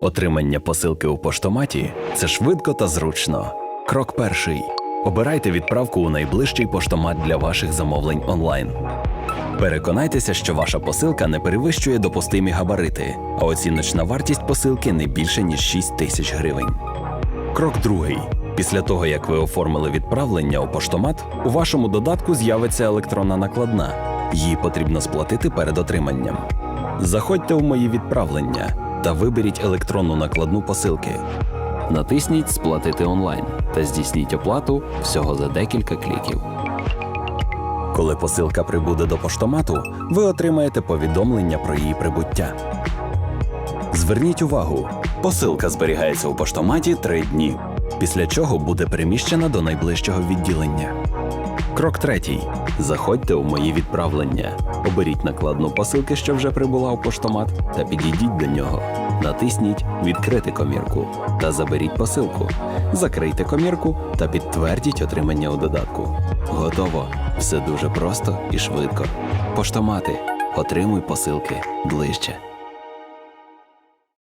Отримання посилки у поштоматі це швидко та зручно. Крок перший. Обирайте відправку у найближчий поштомат для ваших замовлень онлайн. Переконайтеся, що ваша посилка не перевищує допустимі габарити, а оціночна вартість посилки не більше ніж 6 тисяч гривень. Крок другий. Після того, як ви оформили відправлення у поштомат, у вашому додатку з'явиться електронна накладна. Її потрібно сплатити перед отриманням. Заходьте в мої відправлення та виберіть електронну накладну посилки. Натисніть Сплатити онлайн та здійсніть оплату всього за декілька кліків. Коли посилка прибуде до поштомату, ви отримаєте повідомлення про її прибуття. Зверніть увагу, посилка зберігається у поштоматі 3 дні, після чого буде переміщена до найближчого відділення. Крок третій. Заходьте у мої відправлення. Оберіть накладну посилки, що вже прибула у поштомат, та підійдіть до нього. Натисніть Відкрити комірку та заберіть посилку. Закрийте комірку та підтвердіть отримання у додатку. Готово. Все дуже просто і швидко. Поштомати. Отримуй посилки ближче.